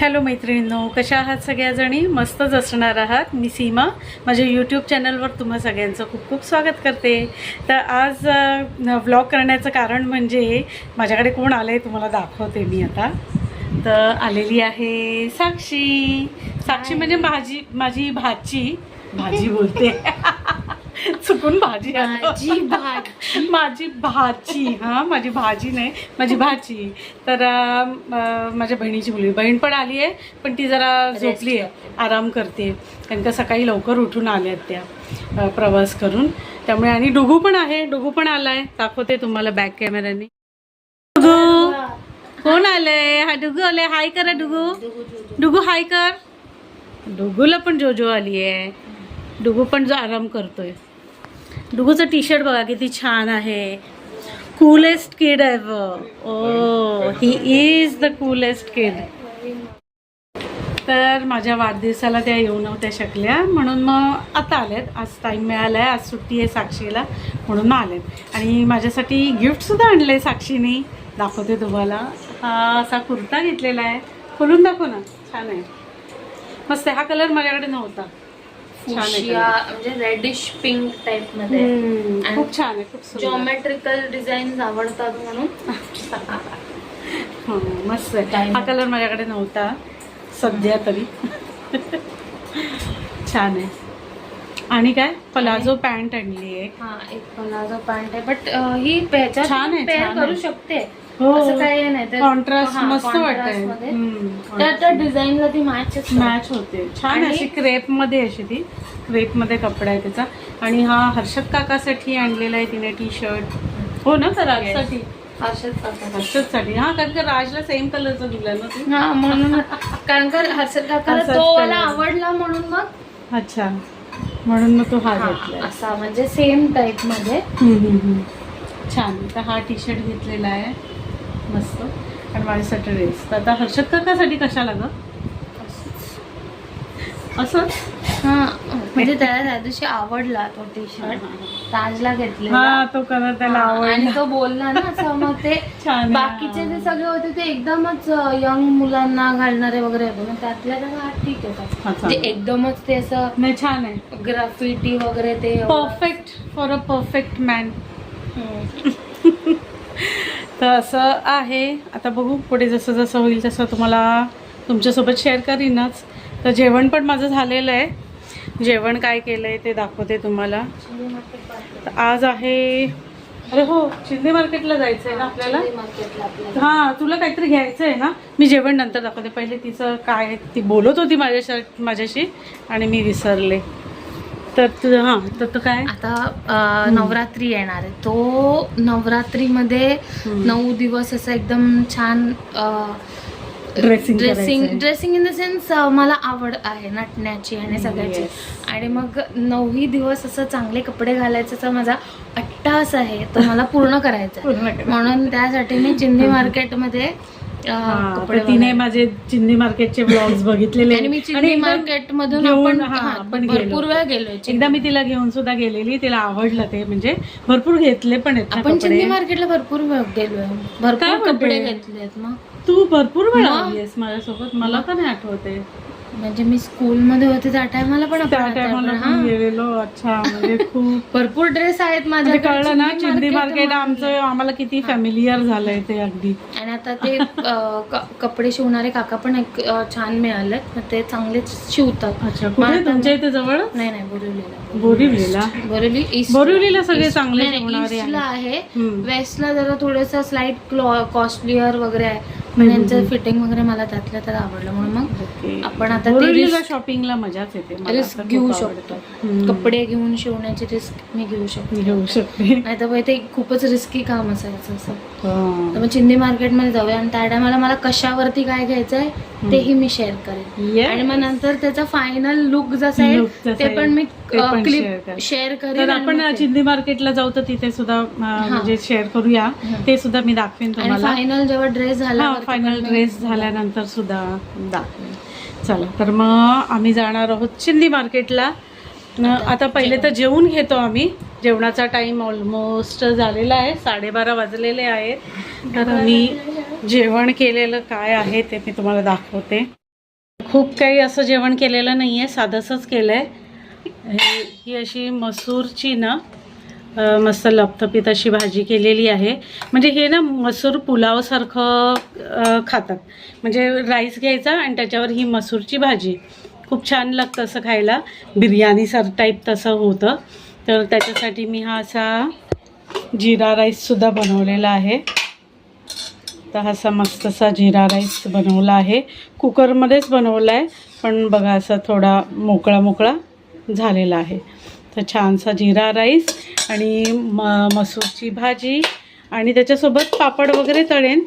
Hello मैत्रिणींनो कशा आहात सगळ्याजणी? मस्तच असणार आहात मी सीमा. माझ्या यूट्यूब चॅनलवर तुम्हा सगळ्यांचं खूप खूप स्वागत करते. तर आज व्लॉग करण्याचं कारण म्हणजे माझ्याकडे कोण आलं आहे तुम्हाला दाखवते मी आता. तर आलेली आहे साक्षी. साक्षी म्हणजे माझी माझी भाची. भाजी बोलते. चुकून भाजी आलं. माझी भाजी. माझी भाची हां माझी भाजी नाही माझी भाची. तर माझ्या बहिणीची मुलगी. बहीण पण आली आहे पण ती जरा झोपली आहे आराम करते. कारण का सकाळी लवकर उठून आल्या आहेत त्या प्रवास करून. त्यामुळे आणि डुगू पण आहे डुगू पण आला आहे दाखवते तुम्हाला बॅक कॅमेऱ्याने डुगू कोण आलंय? हा डुगू आले हाय करा डुगू. डुगू हाय कर. डुगूला पण जोजो आली आहे डुगू पण जो आराम करतोय. डुगूचं टी शर्ट बघा किती छान आहे. कूलेस्ट किड आहे ओ he is the coolest kid तर माझ्या वाढदिवसाला त्या येऊ नव्हत्या शकल्या म्हणून मग आता आल्यात आज टाईम मिळाला आहे आज सुट्टी आहे साक्षीला म्हणून मग आल्यात आणि माझ्यासाठी गिफ्टसुद्धा आणलं आहे साक्षीने. दाखवते तुम्हाला. हा असा कुर्ता घेतलेला आहे. खोलून दाखव ना. छान आहे. मस्त हा कलर माझ्याकडे नव्हता. फुशिया म्हणजे रेडिश पिंक टाइपमध्ये. खूप छान आहे खूप. जॉमेट्रिकल डिझाईन आवडतात म्हणून. हो, मस्त आहे. हा कलर माझ्याकडे नव्हता सध्या तरी. छान आहे. आणि काय? पलाझो पॅन्ट आणली आहे हा एक पलाझो पॅन्ट आहे. बट ही छान आहे, पेअर करू. शकते. हो. काही नाही. कॉन्ट्रास्ट मस्त त्या डिझाईनला ती मॅच मॅच होते. छान अशी क्रेपमध्ये अशी ती. क्रेपमध्ये कपडा आहे त्याचा. आणि हा हर्षद काकासाठी आणलेला आहे तिने टी शर्ट हो ना तर राजसाठी हर्षद काका. हर्षदसाठी. हा कारण का राजला सेम कलरचा दिला ना तू? हा म्हणून. कारण का हर्षद काकाला असाच तो मला. आवडला म्हणून मग? अच्छा. म्हणून मग तू हा घेतलाय. असा म्हणजे सेम टाइपमध्ये. छान. तर हा टी शर्ट घेतलेला आहे. मस्त. आणि माझ्यासाठी ड्रेस तर आता हर्षद काकासाठी कशाला ग? असंच हा म्हणजे त्याला त्या दिवशी आवडला तो टी शर्ट ताजला घेतलेला. हा तो कलर त्याला आणि तो बोलला ना असं मग ते बाकीचे. जे सगळे होते ते एकदमच यंग मुलांना घालणारे वगैरे होते. मग त्यातल्या त्याला ठीक आहे हा, तो. एकदमच ते असं नाही छान आहे. ग्राफिटी वगैरे ते perfect for a perfect man. तर असं आहे. आता बघू पुढे जसं जसं होईल तसं तुम्हाला तुमच्यासोबत शेअर करीनच. तर जेवण पण माझं झालेलं आहे. जेवण काय केलं आहे ते दाखवते तुम्हाला. तर आज आहे अरे हो चिंदे मार्केटला जायचं आहे ना आपल्याला. हां तुला काहीतरी घ्यायचं आहे ना? मी जेवण नंतर दाखवते. पहिले तिचं काय ती बोलत होती माझ्या माझ्याशी आणि मी विसरले. तर हां तर तो काय? आता नवरात्री येणार आहे. तो नवरात्रीमध्ये. नऊ दिवस असं एकदम छान ड्रेसिंग करायचंय. ड्रेसिंग इन द सेन्स मला आवड आहे नटण्याची आणि सगळ्याची. आणि मग नऊही दिवस असं चांगले कपडे घालायचा माझा अट्टास आहे तो मला पूर्ण करायचा. म्हणून त्यासाठी मी चिंदी मार्केटमध्ये तिने माझे चिंदी मार्केटचे ब्लॉग्स बघितलेले आणि मी एकदा मार्केट मधून आपण भरपूर. वेळा गेलोय एकदा मी तिला घेऊन सुद्धा गेलेली तिला आवडलं ते म्हणजे भरपूर घेतले पण आपण चिंदी कपडे मार्केटला भरपूर गेलोय भरपूर? कपडे घेतलेत मग तू भरपूर वेळा मग? आलीस माझ्यासोबत. मला का नाही आठवते म्हणजे मी स्कूल मध्ये होते त्या टायमाला पण आपण त्या आता टायमाला पण हां. गेलेलो. अच्छा म्हणजे खूप भरपूर ड्रेस आहेत म्हणजे माझ्याकडे कळलं ना चिंदी चिंदी market मार्केट आमचं आम्हाला किती फॅमिलियर झालंय ते अगदी. आणि आता ते अं, क- कपडे शिवणारे काका पण एक अं, छान मिळाले मग ते चांगलेच शिवतात. अच्छा मग कुठे आता तुमच्या इथे जवळ? नाही नाही बोरिवलीला. बोरिवलीला? बोरिवली ईस्ट बोरिवलीला सगळे चांगले ईस्टला. आहे. हम्म. वेस्टला जरा थोडस स्लाइट कॉस्टलियर वगैरे आहे. पण यांचं फिटिंग वगैरे मला त्यातल्या त्यात आवडलं म्हणून मग. आपण आता शॉपिंगला मजाच येते. रिस्क घेऊ. शकतो. कपडे घेऊन शिवण्याची रिस्क मी घेऊ शकतो. घेऊ शकते. नाही तर ते खूपच रिस्की काम असायचं असं. तर मग चिंदी मार्केटमध्ये जाऊया आणि त्या टायमाला मला कशावरती काय घ्यायचंय तेही मी शेअर करेन. आणि मग नंतर त्याचा फायनल लुक जसा आहे ते आहे, पण मी क्लिप. शेअर करेन. आपण चिंदी मार्केटला जाऊ तर तिथे सुद्धा म्हणजे शेअर करूया. ते सुद्धा मी दाखवेन तुम्हाला. फायनल जेव्हा ड्रेस झाला फायनल ड्रेस झाल्यानंतर सुद्धा दाखवेन. चला तर मग आम्ही जाणार आहोत चिंदी मार्केटला. आता पहिले तर जेवून घेतो आम्ही. जेवणाचा टाईम ऑलमोस्ट झालेला आहे. साडेबारा वाजलेले आहेत. तर आम्ही जेवण केलेलं काय आहे ते मी तुम्हाला दाखवते. खूप काही असं जेवण केलेलं नाही आहे साधंसंच केलं आहे ही अशी मसूरची ना मस्त लपथपीत अशी भाजी केलेली आहे. म्हणजे हे ना मसूर पुलावसारखं खातात. म्हणजे राईस घ्यायचा आणि त्याच्यावर ही मसूरची भाजी. खूप छान लागतं असं खायला. बिर्याणी सर टाईप तसं होतं. तर त्याच्यासाठी मी हा असा जिरा राईससुद्धा बनवलेला आहे. तर हा असा मस्त असा जिरा राईस बनवला आहे. कुकरमध्येच बनवला आहे पण बघा असा थोडा मोकळा मोकळा झालेला आहे. तर छानसा जिरा राईस आणि म मसूरची भाजी आणि त्याच्यासोबत पापड वगैरे तळेन.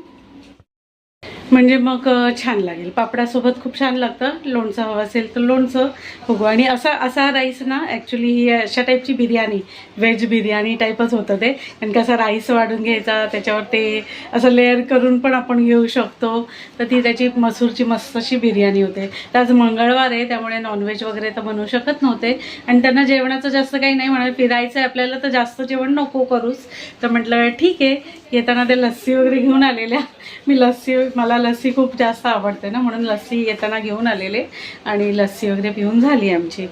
म्हणजे मग छान लागेल. पापडासोबत खूप छान लागतं. लोणचं हवं असेल तर लोणचं बघू आणि असा असा राईस ना ॲक्च्युली ही अशा टाईपची बिर्याणी व्हेज बिर्याणी टाईपच होतं ते. कारण कसा राईस वाढून घ्यायचा त्याच्यावर ते असं लेअर करून पण आपण घेऊ शकतो. तर ती त्याची मसूरची मस्त अशी बिर्याणी होते. तर आज मंगळवार आहे त्यामुळे नॉनव्हेज वगैरे तर बनवू शकत नव्हते. आणि त्यांना जेवणाचं जास्त काही नाही म्हणाल. फिरायचं आहे आपल्याला तर जास्त जेवण नको करूच तर म्हटलं ठीक आहे. येताना ते लस्सी वगैरे घेऊन आलेल्या. मी लस्सी मला लस्सी खूप जास्त आवडते ना म्हणून लस्सी येताना घेऊन आलेले आणि लस्सी वगैरे पिऊन झाली आमची.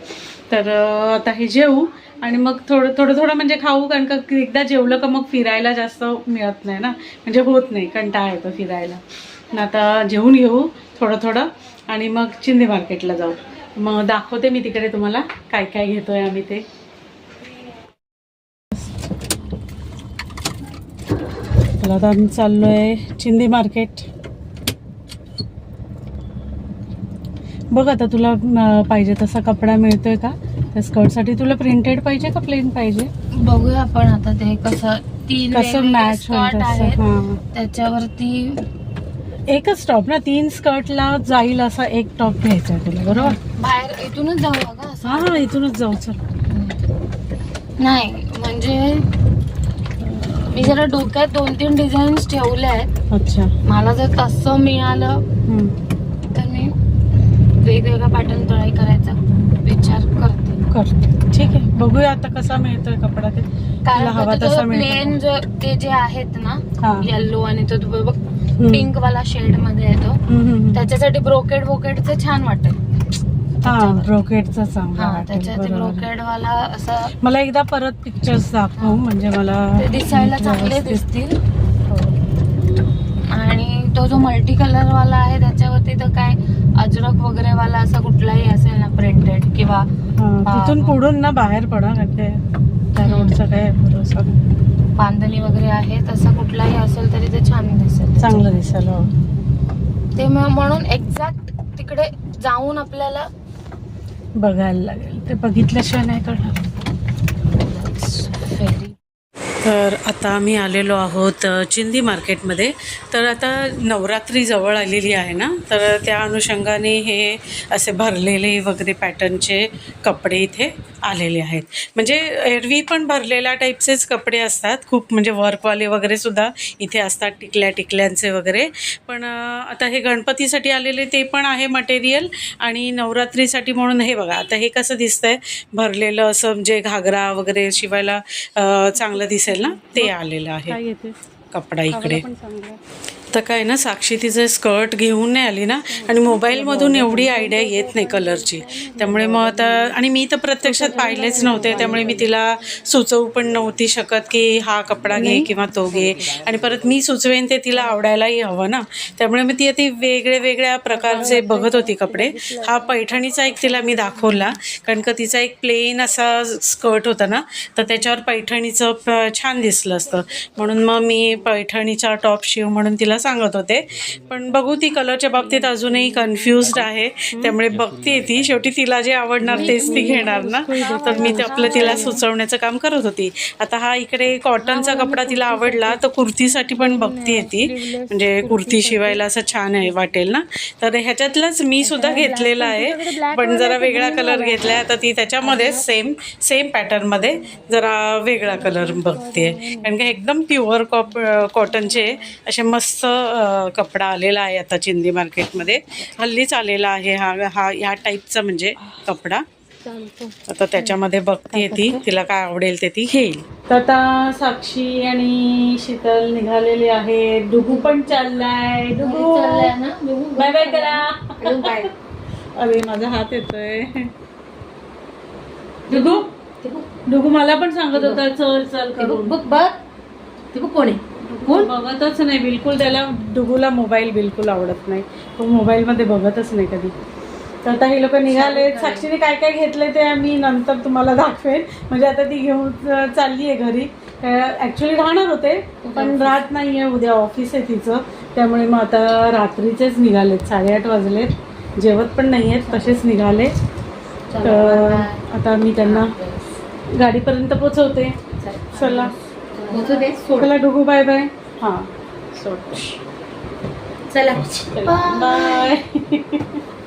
तर आता हे जेवू आणि मग थोडं थोडं थोडं म्हणजे खाऊ कारण का एकदा जेवलं का मग फिरायला जास्त मिळत नाही ना म्हणजे होत नाही कंटाळा येतो फिरायला. ना आता जेवून घेऊ थोडं थोडं आणि मग चिंदे मार्केटला जाऊ. मग दाखवते मी तिकडे तुम्हाला काय काय घेतो आहे आम्ही ते. चला आता आम्ही चाललो आहे चिंदी मार्केट. बघ आता तुला पाहिजे तसा कपडा मिळतोय का? त्या स्कर्टसाठी तुला प्रिंटेड पाहिजे का प्लेन पाहिजे? बघूया आपण आता ते कसं तीन कसं मॅच हां. त्याच्यावरती एकच टॉप ना तीन स्कर्टला जाईल असा एक टॉप घ्यायचा आहे तुला बरोबर? बाहेर इथूनच का असं. हा हा इथूनच जाऊ चल. नाही म्हणजे मी जरा डोक्यात दोन तीन डिझाईन्स ठेवले आहेत. अच्छा. मला जर तसं मिळालं. तर मी वेगवेगळा पॅटर्न ट्राय करायचा विचार करते. कर ठीक आहे. बघूया आता कसा मिळतोय कपडा ते. तुला कारण हवा तसा प्लेन मिळतो ते जे आहेत ना येल्लो आणि तो तो बघ. पिंक वाला शेडमध्ये येतो. हम्म, हम्म, हम्म. त्याच्यासाठी ब्रोकेड वोकेडचं छान वाटेल. ब्रोकेडचा चांगला. ब्रोकेड वाला असं मला एकदा परत पिक्चर्स दाखव म्हणजे मला दिसायला चांगले दिसतील हो. आणि तो जो मल्टी कलर वाला आहे त्याच्यावरती तर काय अजरक वगैरे वाला असा कुठलाही असेल ना प्रिंटेड किंवा तिथून. पुढून ना बाहेर पडा त्या. रोडचा काय भरोसा. बांधणी वगैरे आहे तसा कुठलाही असेल तरी ते छान दिसेल चांगलं दिसेल हो. ते म्हणून एक्झॅक्ट तिकडे जाऊन आपल्याला बघायला लागेल. ते बघितल्याशिवाय नाही कळणार. फेरी तर आता आम्ही आलेलो आहोत चिंदी मार्केटमध्ये. तर आता नवरात्री जवळ आलेली आहे ना? तर त्या अनुषंगाने हे असे भरलेले वगैरे पॅटर्नचे कपडे इथे आलेले आहेत. म्हणजे एरवी पण भरलेल्या टाईपचेच कपडे असतात. खूप म्हणजे वर्कवाले वगैरे सुद्धा इथे असतात टिकल्या टिकल्यांचे वगैरे. पण आता हे गणपतीसाठी आलेले ते पण आहे मटेरियल आणि नवरात्रीसाठी म्हणून हे बघा आता हे कसं दिसतंय? भरलेलं असं म्हणजे घागरा वगैरे शिवायला चांगलं दिसेल ना? ते आलेलं आहे. कपडा इकडे. तर काय ना साक्षी तिचं स्कर्ट घेऊन नाही आली ना आणि मोबाईलमधून एवढी आयडिया येत नाही कलरची त्यामुळे मग आता आणि मी तर प्रत्यक्षात पाहिलेच नव्हते त्यामुळे मी तिला सुचवू पण नव्हती शकत की हा कपडा घे किंवा तो घे. आणि परत मी सुचवेन ते तिला आवडायलाही हवं ना. त्यामुळे मग ती आता वेगळे वेगळ्या प्रकारचे बघत होती कपडे. हा पैठणीचा एक तिला मी दाखवला कारण का तिचा एक प्लेन असा स्कर्ट होता ना तर त्याच्यावर पैठणीचं छान दिसलं असतं. म्हणून मग मी पैठणीचा टॉप शिव म्हणून तिला सांगत होते. पण बघू ती कलरच्या बाबतीत अजूनही कन्फ्युज्ड आहे. त्यामुळे बघते ती. शेवटी तिला जे आवडणार तेच ती घेणार ना. तर मी ते आपलं तिला सुचवण्याचं काम करत होती. आता हा इकडे कॉटनचा कपडा तिला आवडला तर कुर्तीसाठी पण बघते ती. म्हणजे कुर्ती शिवायला असं छान आहे वाटेल ना. तर ह्याच्यातलंच मी सुद्धा घेतलेला आहे. पण जरा वेगळा कलर घेतला आहे आता ती त्याच्यामध्ये सेम सेम पॅटर्नमध्ये जरा वेगळा कलर बघते कारण की एकदम प्युअर कॉप कॉटनचे असे मस्त कपडा आलेला आहे आता चिंदी मार्केटमध्ये. हल्लीच आलेला आहे हा हा ह्या टाईपचा म्हणजे कपडा. आता त्याच्यामध्ये बघते ती तिला काय आवडेल ते ती घेईल. तर आता साक्षी आणि शीतल निघालेली आहे डुगू पण चाललाय. डुगू बाय बाय करा. अरे माझा हात येतोय. डुगू डुगू मला पण सांगत होता चल चल करून. बघ बघ. ते बघ कोण कोण बघतच नाही. बिलकुल त्याला डुगूला मोबाईल बिलकुल आवडत नाही. तो मोबाईलमध्ये बघतच नाही कधी. तर आता हे लोक निघाले. साक्षीने काय काय घेतले ते मी नंतर तुम्हाला दाखवेन. म्हणजे आता ती घेऊन चालली आहे घरी. ॲक्च्युली राहणार होते पण राहत नाही आहे उद्या ऑफिस आहे तिचं. त्यामुळे मग आता रात्रीचेच निघालेत. साडेआठ वाजलेत. जेवत पण नाही आहेत तसेच निघाले. तर आता मी त्यांना गाडीपर्यंत पोचवते. चला. चला डुगू बाय बाय. हां. सोड चला. बाय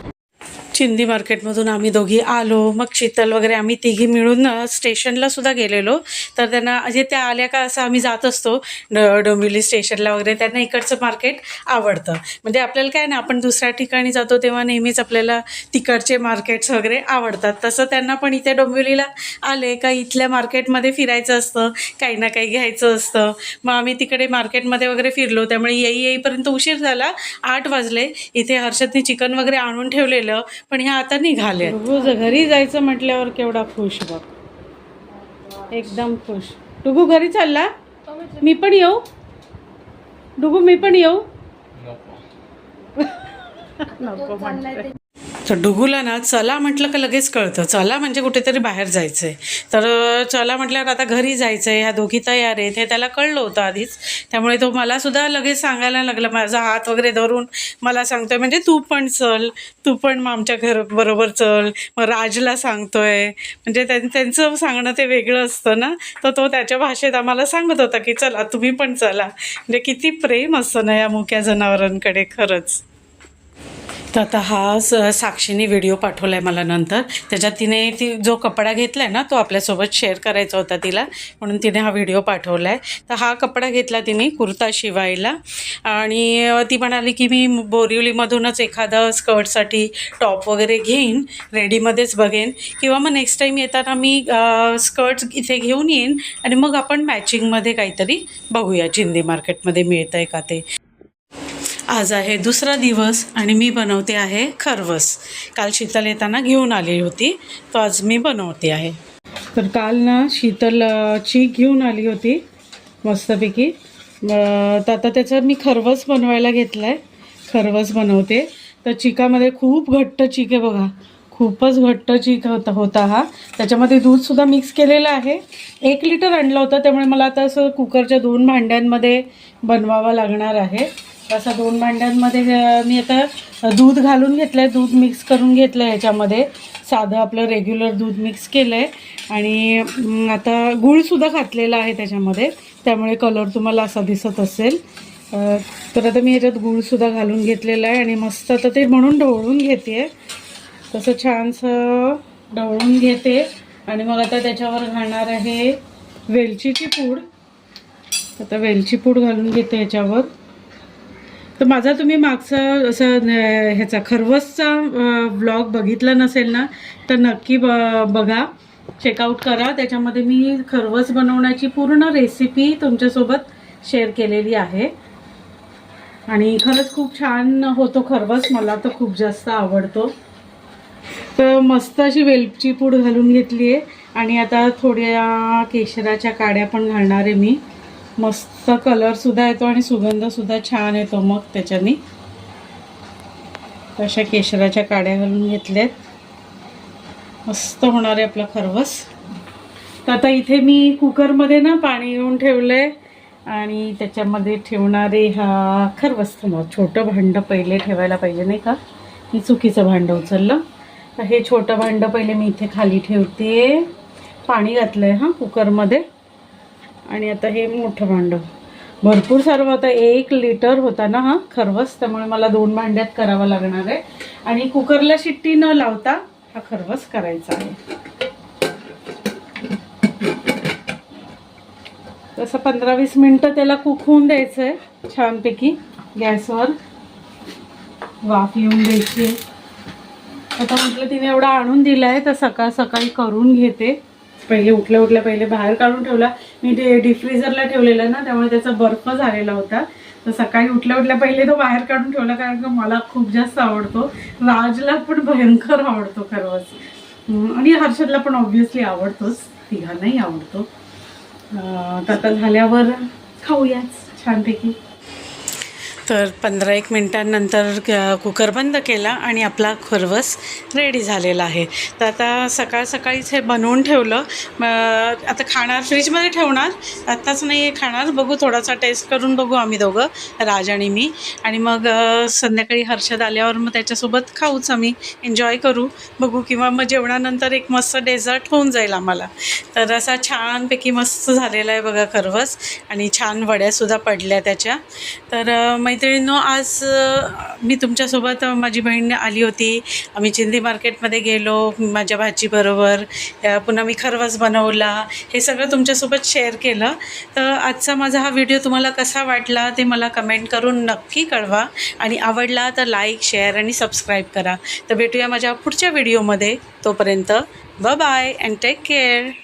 शिंदी मार्केटमधून आम्ही दोघी आलो मग शीतल वगैरे आम्ही तिघी मिळून स्टेशनला सुद्धा गेलेलो. तर त्यांना म्हणजे त्या आल्या का असं आम्ही जात असतो डोंबिवली स्टेशनला वगैरे त्यांना इकडचं मार्केट आवडतं. म्हणजे आपल्याला काय ना आपण दुसऱ्या ठिकाणी जातो तेव्हा नेहमीच आपल्याला तिकडचे मार्केट्स वगैरे आवडतात. तसं त्यांना पण इथे डोंबिवलीला आले का इथल्या मार्केटमध्ये फिरायचं असतं काही ना काही घ्यायचं असतं. मग आम्ही तिकडे मार्केटमध्ये वगैरे फिरलो त्यामुळे येई येईपर्यंत उशीर झाला. आठ वाजले. इथे हर्षदने चिकन वगैरे आणून ठेवलेलं पण ह्या आता निघाले रोज घरी जायचं म्हटल्यावर केवढा खुश बघ एकदम खुश. डुगू घरी चालला? मी पण येऊ? डुगू मी पण येऊ? नको. तर डुगूला ना चला म्हटलं का लगेच कळतं. चला म्हणजे कुठेतरी बाहेर जायचं आहे तर चला म्हटल्यावर आता घरी जायचं आहे ह्या दोघी तयार आहेत. हे त्याला कळलं होतं आधीच. त्यामुळे तो मला सुद्धा लगेच सांगायला लागला माझा हात वगैरे धरून मला सांगतोय म्हणजे तू पण चल. तू पण मग आमच्या घर बरोबर चल. मग राजला सांगतोय. म्हणजे त्यां त्यांचं सांगणं ते वेगळं असतं ना. तर तो त्याच्या भाषेत आम्हाला सांगत होता की चला तुम्ही पण चला. म्हणजे किती प्रेम असतं ना या मुक्या जनावरांकडे खरंच. तर आता हा स साक्षीने व्हिडिओ पाठवला आहे मला नंतर. त्याच्यात तिने ती जो कपडा घेतला आहे ना तो आपल्यासोबत शेअर करायचा होता तिला म्हणून तिने हा व्हिडिओ पाठवला आहे तर हा कपडा घेतला तिने कुर्ता शिवायला. आणि ती म्हणाली की मी बोरिवलीमधूनच एखादं स्कर्टसाठी टॉप वगैरे घेईन रेडीमध्येच बघेन. किंवा मग नेक्स्ट टाईम येताना मी स्कर्ट्स इथे घेऊन येईन आणि मग आपण मॅचिंगमध्ये काहीतरी बघूया चिंदी मार्केटमध्ये मिळतं आहे का ते. आज आहे दुसरा दिवस आणि मी बनवते आहे खरवस. काल शीतल येताना घेऊन आली होती तो आज मी बनवते आहे. तर काल ना शीतल चीक घेऊन आली होती मस्तपैकी. तर आता त्याचं मी खरवस बनवायला घेतलं आहे खरवस बनवते. तर चिकामध्ये खूप घट्ट चीक आहे बघा. खूपच घट्ट चीक होता होता हा. त्याच्यामध्ये दूधसुद्धा मिक्स केलेलं आहे. एक लिटर आणलं होतं त्यामुळे मला आता असं कुकरच्या दोन भांड्यांमध्ये बनवावं लागणार आहे. असं दोन भांड्यांमध्ये मी आता दूध घालून घेतलं आहे दूध मिक्स करून घेतलं आहे ह्याच्यामध्ये साधं आपलं रेग्युलर दूध मिक्स केलं आहे आणि आता गूळसुद्धा घातलेला आहे त्याच्यामध्ये. त्यामुळे कलर तुम्हाला असा दिसत असेल. तर आता मी ह्याच्यात गूळसुद्धा घालून घेतलेला आहे आणि मस्त आता ते म्हणून ढवळून घेते तसं छानसं ढवळून घेते. आणि मग आता त्याच्यावर घालणार आहे वेलचीची पूड. आता वेलची पूड घालून घेते ह्याच्यावर तर माझा तुम्ही मागचा असं ह्याचा खरवसचा ब्लॉग बघितला नसेल ना तर नक्की ब बघा. चेकआउट करा. त्याच्यामध्ये मी खरवस बनवण्याची पूर्ण रेसिपी तुमच्यासोबत शेअर केलेली आहे. आणि खरंच खूप छान होतो खरवस. मला तर खूप जास्त आवडतो. तर मस्त अशी वेलची पूड घालून घेतली आहे आणि आता थोड्या केशराच्या काड्या पण घालणार आहे मी. मस्त कलरसुद्धा येतो आणि सुगंधसुद्धा छान येतो. मग त्याच्यानी अशा केशराच्या काड्या घालून घेतल्यात. मस्त होणार आहे आपला खरवस. तर आता इथे मी कुकरमध्ये ना पाणी येऊन ठेवलं आहे आणि त्याच्यामध्ये ठेवणारे हा खरवस मग छोटं भांडं पहिले ठेवायला पाहिजे नाही का? मी चुकीचं भांडं उचललं. तर हे छोटं भांडं पहिले मी इथे खाली ठेवते. पाणी घातलं आहे हां कुकरमध्ये. आणि आता हे मोठं भांडं. भरपूर सर्व आता एक लिटर होता ना हा खरवस त्यामुळे मला दोन भांड्यात करावं लागणार आहे. आणि कुकरला शिट्टी न लावता हा खरवस करायचा आहे. तसं पंधरा वीस मिनटं त्याला कुक होऊन द्यायचं आहे छानपैकी. गॅसवर वाफ येऊन द्यायची. आता म्हटलं तिने एवढा आणून दिला आहे तर सकाळ सकाळी करून घेते. पहिले उठल्या उठल्या पहिले बाहेर काढून ठेवला. मी ते डिफ्रीझरला ठेवलेला ना त्यामुळे त्याचा बर्फ झालेला होता. तर सकाळी उठल्या उठल्या पहिले तो बाहेर काढून ठेवला कारण का मला खूप जास्त आवडतो. राजला पण भयंकर आवडतो हम्म, आणि हर्षदला पण ऑब्व्हियसली आवडतोच. तिघांनाही आवडतो. आता झाल्यावर खाऊयाच. छानपैकी. तर पंधरा एक मिनटांनंतर क- कुकर बंद केला आणि आपला खरवस रेडी झालेला आहे. तर आता सकाळ सकाळीच हे बनवून ठेवलं. आता खाणार फ्रीजमध्ये ठेवणार. आत्ताच नाही खाणार. बघू थोडासा टेस्ट करून बघू आम्ही दोघं राज आणि मी. आणि मग संध्याकाळी हर्षद आल्यावर मग त्याच्यासोबत खाऊच आम्ही. एन्जॉय करू बघू. किंवा मग जेवणानंतर एक मस्त डेझर्ट होऊन जाईल आम्हाला. तर असा छानपैकी मस्त झालेला आहे बघा खरवस. आणि छान वड्यासुद्धा पडल्या त्याच्या. तर मग मैत्रिणींनो आज मी तुमच्यासोबत माझी बहीण आली होती. आम्ही चिंदी मार्केटमध्ये गेलो माझ्या भाजीबरोबर पुन्हा मी खरवस बनवला. हे सगळं तुमच्यासोबत शेअर केलं. तर आजचा माझा हा व्हिडिओ तुम्हाला कसा वाटला ते मला कमेंट करून नक्की कळवा. आणि आवडला तर लाईक शेअर आणि सबस्क्राईब करा. तर भेटूया माझ्या पुढच्या व्हिडिओमध्ये. तोपर्यंत ब बाय अँड टेक केअर